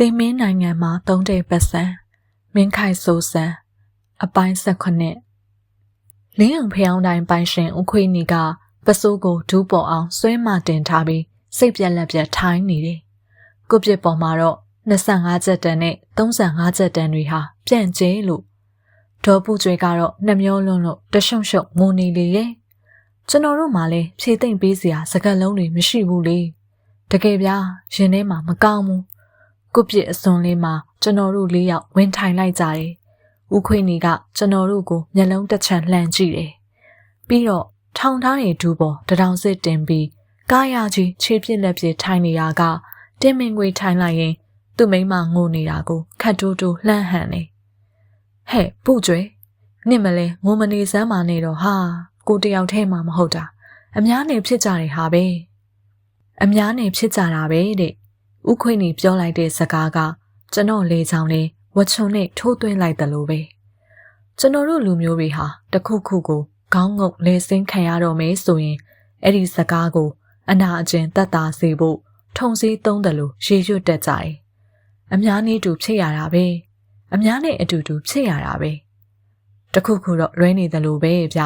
သင်မင်းနိုင်ငံမှာသုံးတဲ့ပတ်စံမင်းခိုင်ဆိုဆန်အပိုင်း၁၈လင်းအောင်ဖျောင်းတိုင်းပိုင်ရှင်ဦးခွေးနီကပစိုးကိုဒူးပေါ်အောင်ဆွဲမတင်ထားပြီးစိတ်ပြက်လက်ပြက်ထိုင်းနေတယ်။ကိုပြစ်ပေါ်မှာတော့25ချက်တန်နဲ့35ချက်တန်တွေဟာပြန့်ကျဲလို့ဒေါ်ပူကျွေကတော့နှမျောလွန်းလို့တရှုံရှုံငိုနေလေရဲ့ကျွန်တော်တို့မှလည်းဖြေသိမ့်ပေးစရာစကားလုံးတွေမရှိဘူးလေတကယ်ဗျာရင်ထဲမှာမကောင်းဘူး ကုပြစ်အစွန်လေးမှာကျွန်တော်တို့လေးယောက်ဝင်ထိုင်လိုက်ကြတယ်ဦးခွေးနီကကျွန်တော်တို့ကိုမျက်လုံးတစ်ချမ်းလှမ်းကြည့်တယ်ပြီးတော့ထောင်ထားတဲ့ဒူပေါ်တထောင်စစ်တင်ပြီးကားရကြီးခြေပြစ်လက်ပြစ်ထိုင်နေရကတင်းမင်ငွေထိုင်လိုက်ရင် သူ့မိမငိုနေတာကိုခတ်တိုးတိုးလှမ်းဟန်နေဟဲ့ပုကျွဲနင့်မလဲငိုမနေစမ်းပါနဲ့တော့ဟာကိုတယောက်ထဲမှမဟုတ်တာအများနဲ့ဖြစ်ကြတယ်ဟာပဲအများနဲ့ဖြစ်ကြတာပဲတဲ့ ဥခွေးနေပြောလိုက်တဲ့စကားကကျွန်တော်လေချောင်းလေးဝချုံနဲ့ထိုးသွင်းလိုက်တယ်လို့ပဲကျွန်တော်တို့လူမျိုးတွေဟာတခုခုကိုခေါင်းငုံလေစင်းခံရတော့မယ်ဆိုရင်အဲ့ဒီစကားကို အနာအကျင်တတ်တာစေဖို့ထုံစည်းသုံးတယ်လို့ရေရွတ်တတ်ကြတယ်အများနည်းတူဖြစ်ရတာပဲအများနဲ့အတူတူဖြစ်ရတာပဲတခုခုတော့လွဲနေတယ်လို့ပဲဗျ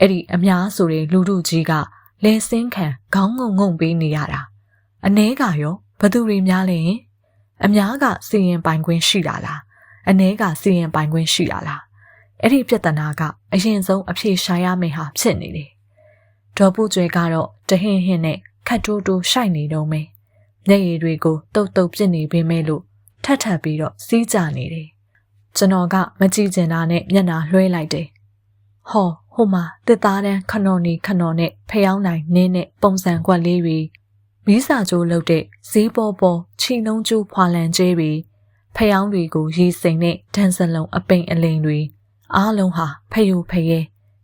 အဲ့ဒီအများဆိုတဲ့လူတို့ကြီးကလဲစင်းခံခေါင်းငုံငုံပေးနေရတာအ ਨੇ ကရော ဘသူတွေများလဲအများကစီရင်ပိုင်ခွင့်ရှိတာလားအ ਨੇ ကစီရင်ပိုင်ခွင့်ရှိတာလားအဲ့ဒီပြဿနာကအရင်ဆုံးအဖြေရှာရမယ့်ဟာဖြစ်နေတယ်ဒေါ်ပူကျွဲကတော့တဟင်းဟင်းနဲ့ခတ်တိုးတိုးရှိုက်နေတော့မယ်မျက်ရည်တွေကိုတုတ်တုတ်ပြစ်နေပေမဲ့လို့ထပ်ထပ်ပြီးတော့စီးကြနေတယ်ကျွန်တော်ကမကြည့်ကျင်တာနဲ့မျက်နှာလွှဲလိုက်တယ်ဟောဟိုမှာတစ်သားတန်းခနော်နီခနော်နဲ့ဖျောင်းနိုင်နင်းနဲ့ပုံစံကွက်လေးတွေ မီးစာကြိုးလုပ်တဲ့ဈေးပေါ်ပေါ်ခြိနှုံးကျူးဖွာလန်ကျဲတွေဖျောင်းတွေကိုရေစိမ်နဲ့ဒန်စလုံးအပိန်အလိန်တွေအားလုံးဟာဖယိုဖယဲ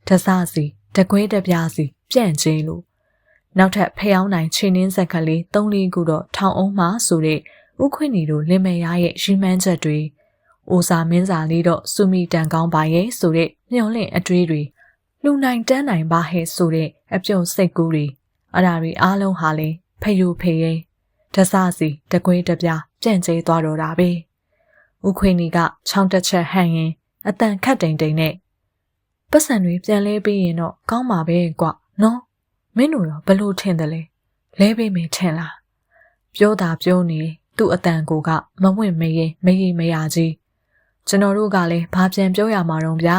တစစီတကွဲတပြားစီပြန့်ကျင်းလို့နောက်ထပ်ဖျောင်းနိုင်ခြေနှင်းဆက်ကလေး၃လေးခုတော့ထောင်အောင်မှဆိုတဲ့ဥခွင့်နီတို့လင်မယားရဲ့ရီမန်းချက်တွေအိုစာမင်းစာလေးတော့စူမီတန်ကောင်းပါရဲ့ဆိုတဲ့မျောလင့်အတွေးတွေလူနိုင်တန်းနိုင်ပါဟဲ့ဆိုတဲ့အပြုံစိတ်ကူးတွေအရာတွေအားလုံးဟာလေ ဖယိုဖေရဲတဆစီတကွေးတပြားပြန့်ကျဲသွားတော့တာပဲဥခွေနီကချောင်းတစ်ချက်ဟန်ရင်အတန်ခတ်တိမ်တိမ်နဲ့ပတ်စံတွေပြန်လဲပြီးရင်တော့ကောင်းပါပဲကွနော်မင်းတို့ရောဘလို့ထင်တယ်လဲလဲပေးမယ်ထင်လားပြောတာပြောနေသူ့အတန်ကိုကမဝင့်မရင်မရေမရကြီးကျွန်တော်တို့ကလည်းဘာပြန်ပြောရမှာတော့ဗျာ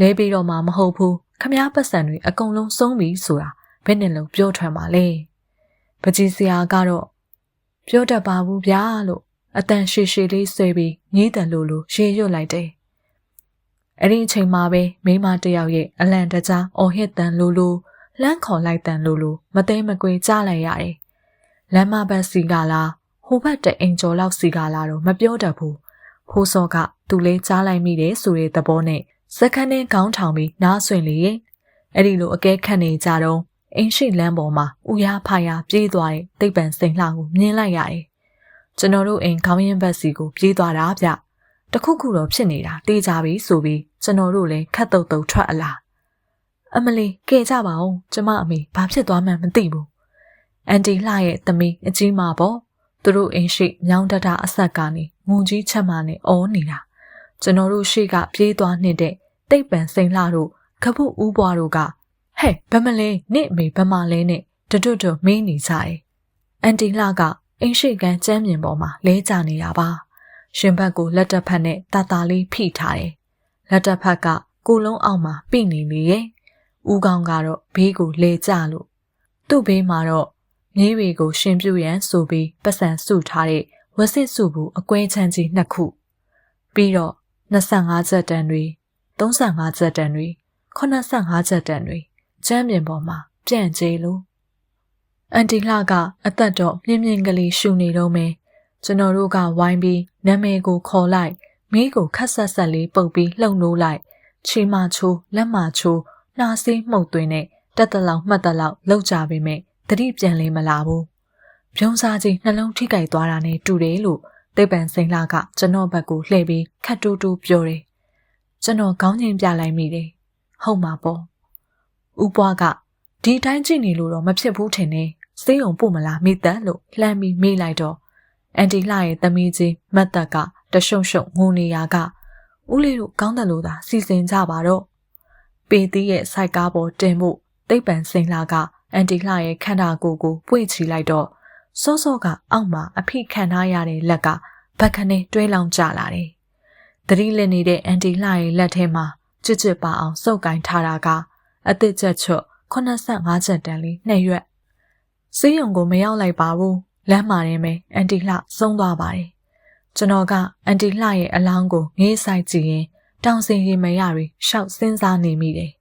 လဲပြီးတော့မှမဟုတ်ဘူးခမားပတ်စံတွေအကုန်လုံးဆုံးပြီဆိုတာဘယ်နဲ့လုံးပြောထွက်မှာလဲ ပကြီးစရာကတော့ပြောတတ်ပါဘူးဗျာလို့အတန်ရှည်ရှည်လေးဆွဲပြီးညည်းတန်လို့လို့ရေရွတ်လိုက်တယ်အဲ့ဒီအချိန်မှာပဲမိမတယောက်ရဲ့အလန့်တကြားအော်ဟစ်တန်လို့လို့လှမ်းခေါ်လိုက်တန်လို့လို့မသိမကွေကြားလိုက်ရတယ်လမ်းမဘက်စီကလားဟိုဘက်တအိမ်ကျော်လောက်စီကလားတော့မပြောတတ်ဘူးဖိုးစောကသူလေးကြားလိုက်မိတယ်ဆိုတဲ့သဘောနဲ့စက္ကန့်နဲ့ခေါင်းထောင်ပြီးနားဆွင့်လေရဲ့အဲ့ဒီလိုအကဲခတ်နေကြတော့ အင်းရှိလမ်းပေါ်မှာဥရဖာရပြေးသွားတဲ့တိတ်ပံစိန်လှကိုမြင်လိုက်ရတယ်ကျွန်တော်တို့အိမ်ခေါင်းရင်ဘက်စီကိုပြေးသွားတာဗျတခုခုတော့ဖြစ်နေတာတေးကြပြီဆိုပြီးကျွန်တော်တို့လည်းခတ်တုတ်တုတ်ထွက်အလားအမလီကဲကြပါဦးကျမအမေဘာဖြစ်သွားမှန်းမသိဘူးအန်တီလှရဲ့သမီးအကြီးမပေါ့သူတို့အိမ်ရှိမြောင်းတတာအဆက်ကနေငုံကြီးချက်မှနဲ့အော်နေတာကျွန်တော်တို့ရှေ့ကပြေးသွားနေတဲ့တိတ်ပံစိန်လှတို့ခပုဦးပွားတို့က ဟဲ့ဘမလဲနေ့မေဘမလဲနဲ့တွတ်တွတ်မင်းနေကြတယ်အန်တီလှကအင်းရှိကန်ကျမ်းမြင်ပေါ်မှာလဲကျနေတာပါရှင်ဘက်ကိုလက်တက်ဖက်နဲ့တာတာလေးဖိထားတယ်လက်တက်ဖက်ကကိုလုံးအောက်မှာပြိနေလေရဲ့ဦးကောင်းကတော့ဘေးကိုလဲကျလို့သူ့ဘေးမှာတော့မြေးတွေကိုရှင်ပြုတ်ရန်ဆိုပြီးပတ်စံစုထားတဲ့ဝက်စစ်စုဘူးအကွဲချမ်းကြီးနှစ်ခုပြီးတော့25ချက်တန်တွေ35ချက်တန်တွေ85ချက်တန်တွေ ကျမ်းပြင်ပေါ်မှာပြန့်ကျဲလို့အန်တီလှကအသက်တော့မြင့်မြင့်ကလေးရှူနေတော့မယ်ကျွန်တော်တို့ကဝိုင်းပြီးနာမည်ကိုခေါ်လိုက်မိကိုခက်ဆက်ဆက်လေးပုတ်ပြီးလှုပ်နိုးလိုက်ချီမချိုးလက်မချိုးနှာစေးမှုတ်သွင်းနဲ့တက်တလောက်မှတ်တလောက်လောက်ကြပေမဲ့တတိပြန်လဲမလာဘူး။ပြုံးစားကြီးနှလုံးထိကြိုက်သွားတာနဲ့တူတယ်လို့တိတ်ပံစိန်လာကကျွန်တော်ဘက်ကိုလှည့်ပြီးခတ်တူးတူးပြောတယ်။ကျွန်တော်ကောင်းချင်းပြလိုက်မိတယ်။ဟုတ်မှာပေါ့။ ဦးပွားကဒီတိုင်းကြည့်နေလို့တော့မဖြစ်ဘူးထင်နေ။စေးုံပို့မလားမိသက်လို့လှမ်းပြီးမေးလိုက်တော့အန်တီလှရဲ့သမီးကြီးမတ်တက်ကတရှုံရှုံငိုနေရကဦးလေးတို့ကောင်းတယ်လို့သာစီစဉ်ကြပါတော့ပေတီးရဲ့စိုက်ကားပေါ်တင်မှုတိတ်ပန်စိန်လာကအန်တီလှရဲ့ခန္ဓာကိုယ်ကိုပွေ့ချီလိုက်တော့စောစောကအောက်မှာအဖိခံထားရတဲ့လက်ကဘက်ခနဲ့တွဲလောင်ကျလာတယ်။သတိလက်နေတဲ့အန်တီလှရဲ့လက်ထဲမှာချစ်ချစ်ပါအောင်စုပ်ကင်ထားတာက အသစ်ချက်ချွတ်85ချက်တန်လေးနှဲ့ရွက်စေးရုံကိုမရောက်လိုက်ပါဘူးလမ်းမှာနေမယ်အန်တီလှဆုံးသွားပါတယ်ကျွန်တော်ကအန်တီလှရဲ့အလောင်းကိုငေးဆိုင်ကြည့်ရင်တောင်စင်ရီမရတွေရှောက်စဉ်းစားနေမိတယ်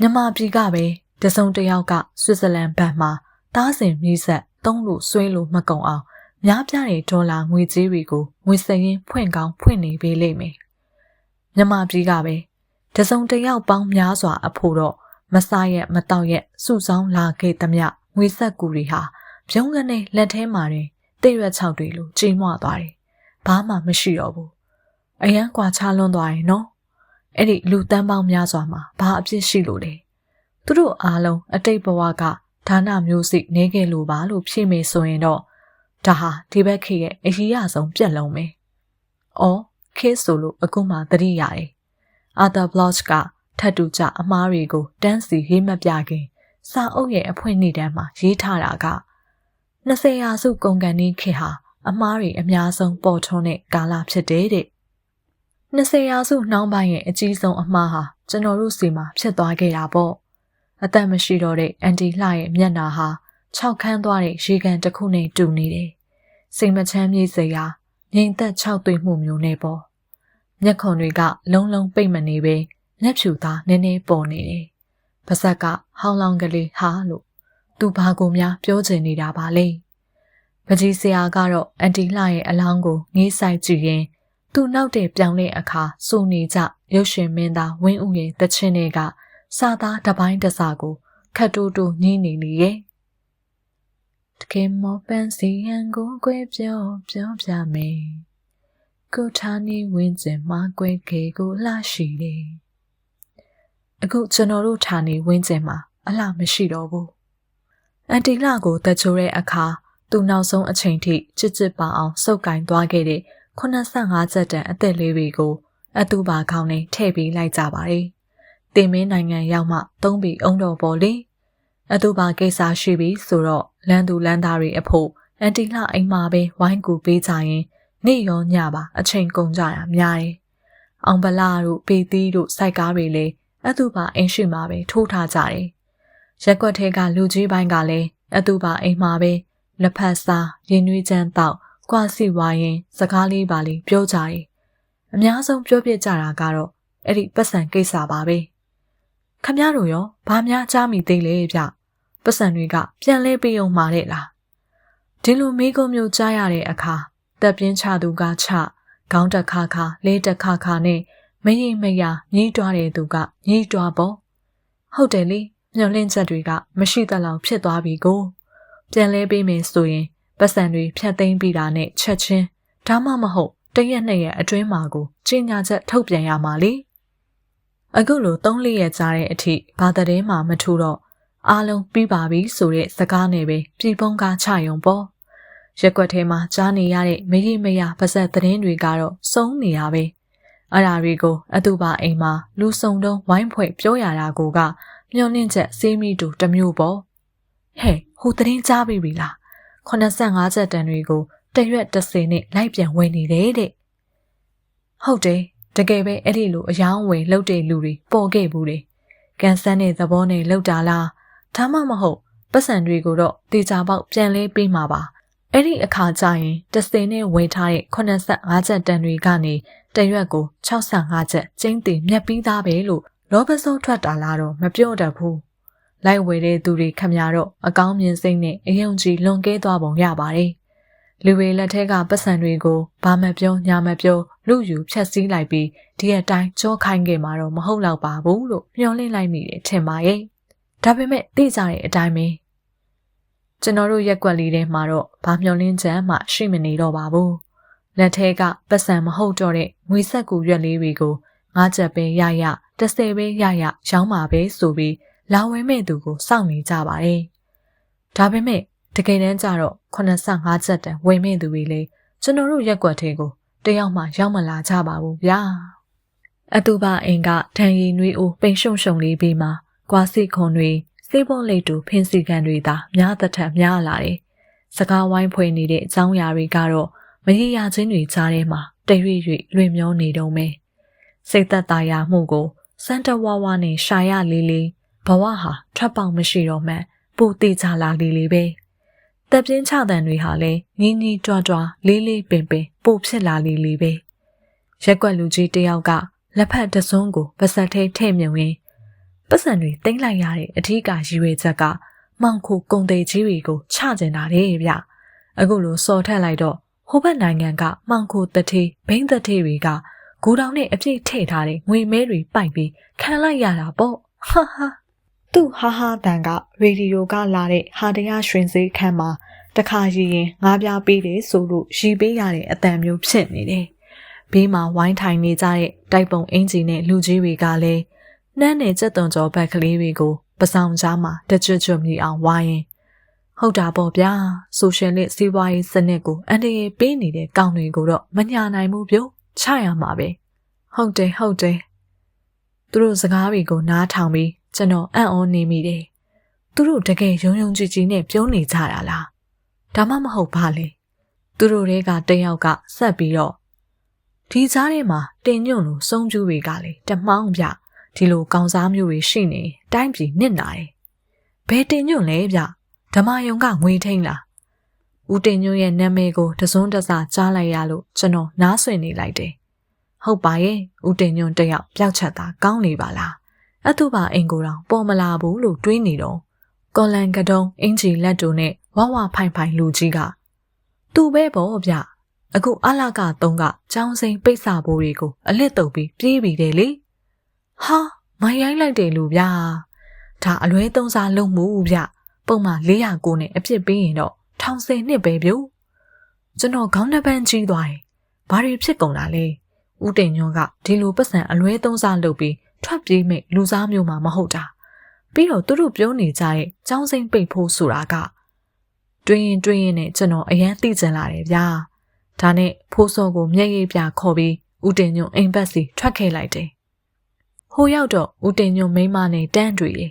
မြမပြည်ကပဲတစုံတယောက်ကဆွစ်ဇာလန်ဘတ်မှာတားစင်မြည်ဆက်သုံးလို့ဆွဲလို့မကုံအောင်များပြားတဲ့ဒေါ်လာငွေကြေးတွေကိုငွေစရင်ဖွင့်ကောင်းဖွင့်နေပေးလိမ့်မယ်မြမပြည်ကပဲ တစုံတယောက်ပေါင်းများစွာအဖို့တော့မစားရက်မတော့ရက်စုဆောင်းလာခဲ့သမျှငွေဆက်ကူတွေဟာပြုံးကနေလက်ထဲမှာတင်တိတ်ရွက်ချောက်တွေလိုကြီးမွသွားတယ်။ဘာမှမရှိတော့ဘူး။အရန်ကွာချလွန်းသွားရင်နော်။အဲ့ဒီလူတန်းပေါင်းများစွာမှာဘာအပြစ်ရှိလို့လဲ။သူတို့အားလုံးအတိတ်ဘဝကဒါနမျိုးစိနေခဲ့လို့ပါလို့ဖြေမေဆိုရင်တော့ဒါဟာဒီဘက်ခေရဲ့အရေးအဆုံးပြက်လုံးပဲ။အော်ခေဆိုလို့အခုမှသတိရတယ်။ Arthur Bloch ကထတ်တူကြအမားတွေကိုတန်းစီရေးမပြခင်စာအုပ်ရဲ့အဖွင့်နေ့တန်းမှာရေးထားတာက20ရာစုကုန်ကန်နီးခေဟာအမားတွေအများဆုံးပေါ်ထွန်းတဲ့ကာလဖြစ်တယ်တဲ့20ရာစုနှောင်းပိုင်းရဲ့အကြီးဆုံးအမှားဟာကျွန်တော်တို့စီမှာဖြစ်သွားခဲ့တာပေါ့အသက်မရှိတော့တဲ့အန်တီလှရဲ့မျက်နာဟာခြောက်ခမ်းသွားတဲ့ရေကန်တစ်ခုနဲ့တူနေတယ်စိတ်မချမ်းမြေ့စရာငြိမ်သက်ခြောက်သွေ့မှုမျိုးနဲ့ပေါ့ မျက်ခွန်တွေကလုံးလုံးပိတ်မနေပဲမျက်ဖြူသားနည်းနည်းပေါ်နေတယ်။ပါဇက်ကဟောင်းလောင်းကလေးဟာလို့သူဘာကိုများပြောချင်နေတာပါလဲ။ပကြီးဆရာကတော့အန်တီလှရဲ့အလောင်းကိုငေးဆိုင်ကြည့်ရင်သူနောက်တဲ့ပြောင်းတဲ့အခါစုန်နေကြရုပ်ရှင်မင်းသားဝင်းဦးရဲ့တချင်းတွေကစာသားတပိုင်းတစားကိုခတ်တူတူညင်းနေလေရဲ့။တကယ်မောပန်းစီရန်ကိုကွဲပြောပြောပြမယ်။ ကိုထားနေဝင်းကျင်မှာကွဲကေကိုလှရှိတယ်။အခုကျွန်တော်တို့ဌာနေဝင်းကျင်မှာအလှမရှိတော့ဘူးအန်တီလာကိုတချိုးတဲ့အခါသူနောက်ဆုံးအချိန်ထိချစ်ချစ်ပါအောင်စုပ်ကင်သွားခဲ့တဲ့85ချက်တန်အသက်လေးတွေကိုအတူပါခေါင်းနဲ့ထည့်ပြီးလိုက်ကြပါတယ်တင်မင်းနိုင်ငံရောက်မှသုံးပြီးအုံတော်ပေါ်လေအတူပါကိစ္စရှိပြီဆိုတော့လန်သူလန်သားတွေအဖို့အန်တီလာအိမ်မှာပဲဝိုင်းကူပေးကြရင် နေ့ရောညပါအချိန်ကုန်ကြတာများတယ်အောင်ပလာတို့ပေသီးတို့စိုက်ကားတွေလည်းအတူပါအိမ်ရှိမှာပဲထိုးထားကြတယ်။ရက်ွက်ထဲကလူကြီးပိုင်းကလည်းအတူပါအိမ်မှာပဲလက်ဖက်စားရင်နွေးချမ်းတောက်ကွာစီဝိုင်းရင် စကားလေးပါလေးပြောကြတယ်။အများဆုံးပြောပြကြတာကတော့အဲ့ဒီပတ်စံကိစ္စပါပဲ။ခမရတို့ရောဘာများကြားမိသေးလဲဗျ။ပတ်စံတွေကပြန်လဲပေးအောင်မှာတဲ့လား။ဒီလိုမိကုံမျိုးကြားရတဲ့အခါ တက်ပြင်းချသူကချခေါင်းတက်ခါခါလေးတက်ခါခါနဲ့မရင်မရညှိတွားတဲ့သူကညှိတွားပေါ့ဟုတ်တယ်လေမျောလင့်ချက်တွေကမရှိသလောက်ဖြစ်သွားပြီကိုပြန်လဲပေးမယ်ဆိုရင်ပတ်စံတွေဖြတ်သိမ်းပြီးတာနဲ့ချက်ချင်းဒါမှမဟုတ်တရက်နှစ်ရက်အတွင်းမှာကိုကြီးညာချက်ထုတ်ပြန်ရမှာလေအခုလို၃လရက်ကြာတဲ့အထိဘာတဲ့မှမထူတော့အားလုံးပြီးပါပြီဆိုတဲ့စကားနဲ့ပဲပြည်ပုံးကားချယုံပေါ့ ရက်ွက်ထဲမှာကြားနေရတဲ့မရီမရပါဇက်သတင်းတွေကတော့စုံနေရပဲအဲ့ဒါတွေကိုအတူပါအိမ်မှာလူစုံတုံးဝိုင်းဖွဲ့ပြောရတာကိုကမျောနှင့်ချက်စေးမိတူတမျိုးပေါ့ဟဲ့ဟိုသတင်းကြားပြီပြီလား85ချက်တန်တွေကိုတရွက်တစ်စင်နဲ့လိုက်ပြန်ဝင်နေတယ်တဲ့ဟုတ်တယ်တကယ်ပဲအဲ့ဒီလိုအယောင်းဝယ်လှုပ်တဲ့လူတွေပေါ်ခဲ့ဘူးလေကန်ဆန်းတဲ့သဘောနဲ့လှုပ်တာလားဒါမှမဟုတ်ပတ်စံတွေကိုတော့တေချာပေါက်ပြန်လဲပေးမှာပါ အဲ့ဒီအခါကျရင်တစင်နဲ့ဝယ်ထားတဲ့85ချက်တန်တွေကနေတရွက်ကို65ချက်ကျင်းတင်မြက်ပြီးသားပဲလို့လောဘဆုံးထွက်တာလားတော့မပြောတတ်ဘူးလိုက်ဝယ်တဲ့သူတွေခမရတော့အကောင်းမြင်စိတ်နဲ့အယုံကြည်လွန်ကဲသွားပုံရပါတယ်လူတွေလက်ထက်ကပတ်စံတွေကိုဘာမပြောညာမပြောလူယူဖြတ်စည်းလိုက်ပြီးဒီအတိုင်းကြောခိုင်းခဲ့မှာတော့မဟုတ်တော့ပါဘူးလို့မျှော်လင့်လိုက်မိတယ်ထင်ပါရဲ့ဒါပေမဲ့သိကြတဲ့အတိုင်းပဲ ကျွန်တော်တို့ရက်ွက်လေးထဲမှာတော့ဘာမျှော်လင့်ချက်မှရှိမနေတော့ပါဘူးလက်ထဲကပတ်စံမဟုတ်တော့တဲ့ငွေဆက်ကူရွက်လေးတွေကိုငါးချက်ပဲရရတစ်ဆယ်ပဲရရရောင်းပါပဲဆိုပြီးလာဝဲမဲ့သူကိုစောင့်နေကြပါတယ်။ဒါပေမဲ့တကယ်တမ်းကျတော့85ချက်တန်ဝင်မဲ့သူတွေလေကျွန်တော်တို့ရက်ွက်သေးကိုတယောက်မှရောက်မလာကြပါဘူးဗျာအတူပါအိမ်ကဒန်ရီနွေးအိုပိန်ရှုံရှုံလေးပြီးမှကွာစီခွန်တွေ စေးပေါ်လိတ်တူဖင်းစီကန်တွေသာများသက်ထက်များလာတယ်စကားဝိုင်းဖွေနေတဲ့အကြောင်းအရာတွေကတော့မရေရာချင်းတွေကြားထဲမှာတရွေ့ရွေ့လွင်မျောနေတုံးပဲစိတ်သက်သာရာမှုကိုစန်တဝါဝါနဲ့ရှာရလေးလေးဘဝဟာထွက်ပေါက်မရှိတော့မှပူတိကြလာလေးလေးပဲတက်ပြင်းချတန်တွေဟာလည်းညီညီကြွားကြွားလေးလေးပင်ပင်ပို့ဖြစ်လာလေးလေးပဲရက်ွက်လူကြီးတယောက်ကလက်ဖက်တစွန်းကိုပါဆက်ထဲထည့်မြုံရင်း ပတ်စံတွေတင်လိုက်ရတဲ့အထီးကရည်ရွယ်ချက်ကမောင်ခုကုံသေးကြီးတွေကိုချကျင်တာလေဗျအခုလိုစော်ထက်လိုက်တော့ဟိုဘက်နိုင်ငံကမောင်ခုတထေးဘိန်းတထေးတွေကဂူတောင်နဲ့အပြည့်ထည့်ထားတဲ့ငွေမဲတွေပိုက်ပြီးခံလိုက်ရတာပေါ့ဟာဟာသူ့ဟာဟာတန်ကရေဒီယိုကလာတဲ့ဟာတရားရွှင်စေးခန်းမှာတခါရည်ရင်ငားပြားပေးတယ်ဆိုလို့ရီပေးရတဲ့အတန်မျိုးဖြစ်နေတယ်ဘေးမှာဝိုင်းထိုင်နေကြတဲ့တိုက်ပုံအင်ဂျီနဲ့လူကြီးတွေကလည်း နှမ်းနဲ့ကြက်သွန်ကြောဘက်ကလေးတွေကိုပဆောင်ကြားမှာတကြွကြွမြည်အောင်ဝိုင်းရင်ဟုတ်တာပေါ့ဗျာဆိုရှယ်လစ်စီးပွားရေးစနစ်ကိုအန်တီပေးနေတဲ့ကောင်တွေကိုတော့မညာနိုင်ဘူးပြို့ချရမှာပဲဟုတ်တယ်ဟုတ်တယ်သူတို့စကားတွေကိုနားထောင်ပြီးကျွန်တော်အံ့ဩနေမိတယ်သူတို့တကယ်ယုံယုံကြည်ကြည်နဲ့ပြောနေကြတာလားဒါမှမဟုတ်ပါလေသူတို့တွေကတယောက်ကဆက်ပြီးတော့ဒီကြားထဲမှာတင်ညွန့်လို့စုံပြူတွေကလေတမောင်းပြ ဒီလိုကောင်းစားမျိုးတွေရှိနေတိုင်းပြည်နစ်နာတယ်ဘယ်တင်ညွန့်လဲဗျဓမ္မယုံကငွေထိန်လားဦးတင်ညွန့်ရဲ့နာမည်ကိုတစွန်းတစကြားလိုက်ရလို့ကျွန်တော်နားဆွင့်နေလိုက်တယ်ဟုတ်ပါရဲ့ဦးတင်ညွန့်တယောက်ပျောက်ချက်သာကောင်းနေပါလားအတူပါအိမ်ကိုတော့ပေါ်မလာဘူးလို့တွေးနေတော့ကော်လန်ကတုံးအင်ဂျီလက်တူနဲ့ဝဝဖိုင်ဖိုင်လူကြီးကသူ့ပဲပေါ့ဗျအခုအလာကတုံးကចောင်းစိန်ပိတ်စာဘိုးတွေကိုအလစ်တုပ်ပြီးပြေးပြီးတယ်လေ ဟာမရိုင်းလိုက်တယ်လူဗျာဒါအလွဲသုံးစားလုံးမှုဗျပုံမှန်409နဲ့အပြစ်ပေးရင်တော့ထောင်စင်နှစ်ပဲပြုကျွန်တော်ခေါင်းနှပန်းကြီးသွားတယ်ဘာတွေဖြစ်ကုန်တာလဲဦးတင်ညွန့်ကဒီလိုပတ်စံအလွဲသုံးစားလုပ်ပြီးထွက်ပြေးမဲ့လူစားမျိုးမှမဟုတ်တာပြီးတော့သူတို့ပြောနေကြတဲ့ចောင်းစိမ့်ပိတ်ဖို့ဆိုတာကတွင်းရင်တွင်းရင်နဲ့ကျွန်တော်အရန်သိကျင်လာတယ်ဗျာဒါနဲ့ဖိုးစောကိုမျက်ရည်ပြခေါ်ပြီးဦးတင်ညွန့်အိမ်ဘက်စီထွက်ခဲ့လိုက်တယ် ဟိုရောက်တော့ဦးတင်ညွန့်မိမနဲ့တန်းတွေ့တယ်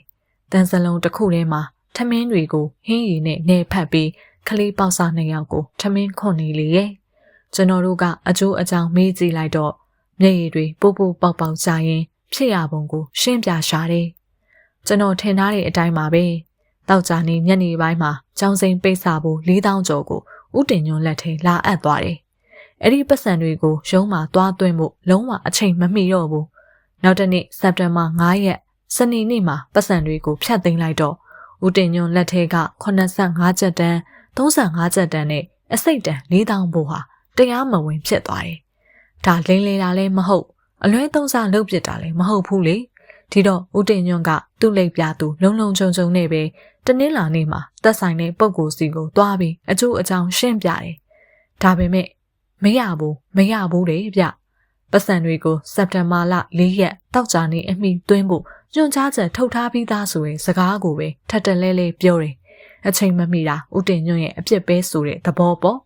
တန်းစလုံးတစ်ခုထဲမှာထမင်းတွေကိုဟင်းရည်နဲ့နေဖက်ပြီးကလေးပေါက်စားနှစ်ယောက်ကိုထမင်းခွန်နေလေရဲ့ကျွန်တော်တို့ကအကျိုးအကြောင်းမေးကြည့်လိုက်တော့မျက်ရည်တွေပို့ပို့ပေါက်ပေါက်ကြရင်ဖြစ်ရပုံကိုရှင်းပြရှာတယ်ကျွန်တော်ထင်ထားတဲ့အတိုင်းပါပဲတောက်ကြနေညနေပိုင်းမှာចောင်းစိန်ပိတ်စာဖို့၄000ကျော်ကိုဥတင်ညွန်လက်ထဲလာအပ်သွားတယ်အဲ့ဒီပတ်စံတွေကိုရုံးမှာသွားသွင်းဖို့လုံးဝအချိန်မမီတော့ဘူး နောက်တနေ့စက်တင်ဘာ9ရက်စနေနေ့မှာပတ်စံတွေကိုဖျက်သိမ်းလိုက်တော့ဦးတင်ညွန့်လက်ထဲက85ကျပ်တန်း35ကျပ်တန်းနဲ့အစိတ်တန်း4000ဘို့ဟာတရားမဝင်ဖြစ်သွားတယ်။ဒါလိမ့်လေတာလည်းမဟုတ်အလွဲသုံးစားလုပ်ပစ်တာလည်းမဟုတ်ဘူးလေ။ဒီတော့ဦးတင်ညွန့်ကသူ့လိပ်ပြသူလုံလုံချုံချုံနဲ့ပဲတနင်္လာနေ့မှာသက်ဆိုင်တဲ့ပုံကိုယ်စီကိုသွားပြီးအကျိုးအကြောင်းရှင်းပြတယ်။ဒါပေမဲ့မရဘူးမရဘူးလေဗျ။ ပတ်စံတွေကိုစက်တင်ဘာလ၄ရက်တောက်ကြနေအမိသွင်းဖို့ညွှန်ကြားချက်ထုတ်ထားပြီးသားဆိုရင်စကားကိုပဲထပ်တလဲလဲပြောတယ်။အချိန်မမီတာဦးတင်ညွန့်ရဲ့အပြစ်ပဲဆိုတဲ့သဘောပေါ့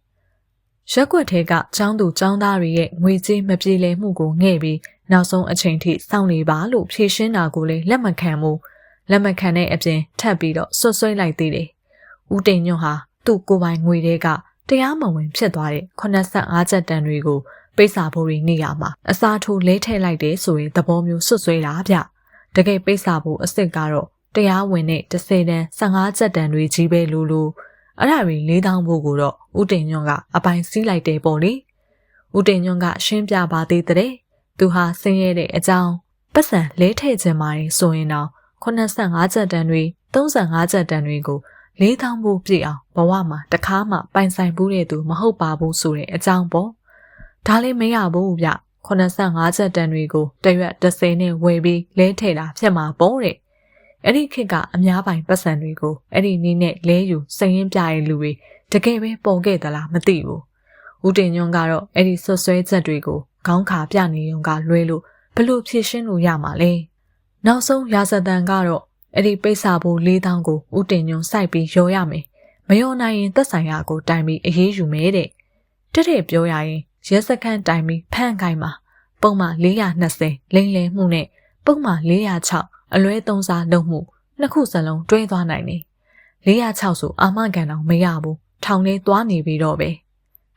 ။ရက်ွက်ထဲကចောင်းသူចောင်းသားတွေရဲ့ငွေကြေးမပြေလည်မှုကိုငဲ့ပြီးနောက်ဆုံးအချိန်ထိစောင့်နေပါလို့ဖြေရှင်းတာကိုလည်းလက်မခံဘူး။လက်မခံတဲ့အပြင်ထပ်ပြီးတော့ဆွတ်ဆွဲလိုက်သေးတယ်။ဦးတင်ညွန့်ဟာသူ့ကိုယ်ပိုင်ငွေတွေကတရားမဝင်ဖြစ်သွားတဲ့85ကျပ်တန်တွေကို ပိတ်စာဖို့တွေနေရမှာအစားထိုးလဲထည့်လိုက်တယ်ဆိုရင်သဘောမျိုးဆွတ်ဆွဲတာဗျ။တကယ်ပိတ်စာဖို့အစ်စ်ကတော့တရားဝင်တဲ့30တန်း15ကျပ်တန်းတွေကြီးပဲလို့လို့အဲ့ဒါတွေ4000ဖို့ကိုတော့ဦးတင်ညွန့်ကအပိုင်စီးလိုက်တယ်ပေါ့လေဦးတင်ညွန့်ကရှင်းပြပါသေးတဲ့သူဟာဆင်းရဲတဲ့အကြောင်းပတ်စံလဲထည့်ခြင်းပါတယ်ဆိုရင်တော့85ကျပ်တန်းတွေ35ကျပ်တန်းတွေကို4000ဖို့ပြည့်အောင်ဘဝမှာတခါမှပိုင်ဆိုင်ဘူးတဲ့သူမဟုတ်ပါဘူးဆိုတဲ့အကြောင်းပေါ့ ဒါလည်းမရဘူးဗျ85ချက်တန်တွေကိုတရွက်30နဲ့ဝယ်ပြီးလဲထည့်တာဖြစ်မှာပေါ့တဲ့အဲ့ဒီခေတ်ကအများပိုင်ပတ်စံတွေကိုအဲ့ဒီနည်းနဲ့လဲယူစိန်ရင်ပြရဲ့လူတွေတကယ်ပဲပေါ်ခဲ့သလားမသိဘူးဦးတင်ညွန့်ကတော့အဲ့ဒီဆွဆွဲချက်တွေကိုခေါင်းခါပြနေုံကလွဲလို့ဘလို့ဖြည့်ရှင်းလို့ရမှာလဲနောက်ဆုံးရာဇသန်ကတော့အဲ့ဒီပိတ်စာဖို့၄000ကိုဦးတင်ညွန့်စိုက်ပြီးရောရမယ်မယုံနိုင်ရင်သက်ဆိုင်ရာကိုတိုင်ပြီးအေးအေးယူမယ်တဲ့တက်တဲ့ပြောရရင် ရဲစခန်းတိုင်ပြီးဖန့်ခိုင်းမှာပုံမှန်420လိမ့်လည်မှုနဲ့ပုံမှန်406အလွဲသုံးစားလုပ်မှုနှစ်ခုစလုံးတွဲသွားနိုင်တယ်406ဆိုအာမခံတော့မရဘူးထောင်ထဲသွားနေပြီးတော့ပဲ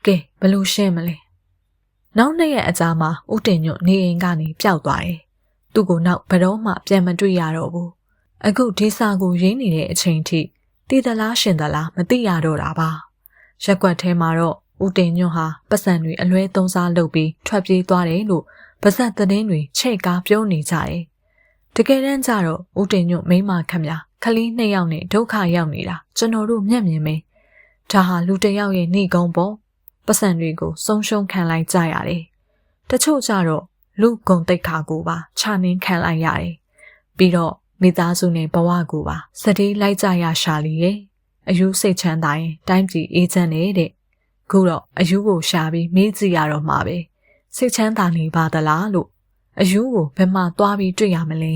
ကဲဘယ်လိုရှင်းမလဲနောက်နှစ်ရက်အကြာမှာဦးတင်ညွတ်နေအိမ်ကနေပျောက်သွားတယ်သူ့ကိုနောက်ဘယ်တော့မှပြန်မတွေ့ရတော့ဘူးအခုဒီစာကိုရင်းနေတဲ့အချိန်ထိတည်သလားရှင်သလားမသိရတော့တာပါရက်ွက်ထဲမှာတော့ ဦးတင်ညွတ်ဟာပတ်စံတွေအလွဲသုံးစားလုပ်ပြီးထွက်ပြေးသွားတယ်လို့ပါဇက်သတင်းတွေချိတ်ကားပြောနေကြတယ်တကယ်တမ်းကျတော့ဦးတင်ညွတ်မိမခမများခလီးနှစ်ယောက်နဲ့ဒုက္ခရောက်နေတာကျွန်တော်တို့မျက်မြင်ပဲဒါဟာလူတစ်ယောက်ရဲ့နှိကုံပေါ့ပတ်စံတွေကိုဆုံးရှုံးခံလိုက်ကြရတယ်တချို့ကြတော့လူဂုံတိတ်ခါကိုပါခြာနှင်းခံလိုက်ရတယ်ပြီးတော့မိသားစုနဲ့ဘဝကိုပါစတေးလိုက်ကြရရှာလီရဲ့အယူစိတ်ချမ်းသာရင်တိုင်းပြည်အေးချမ်းနေတဲ့ ခုတော့အယူကိုရှာပြီးမေးကြည့်ရတော့မှာပဲစိတ်ချမ်းသာနေပါသလားလို့အယူကိုဘယ်မှသွားပြီးတွေ့ရမလဲ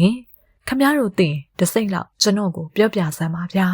ခမရတို့သိရင်တစိမ့်လောက်ကျွန်တော်ကိုပြောပြစမ်းပါဗျာ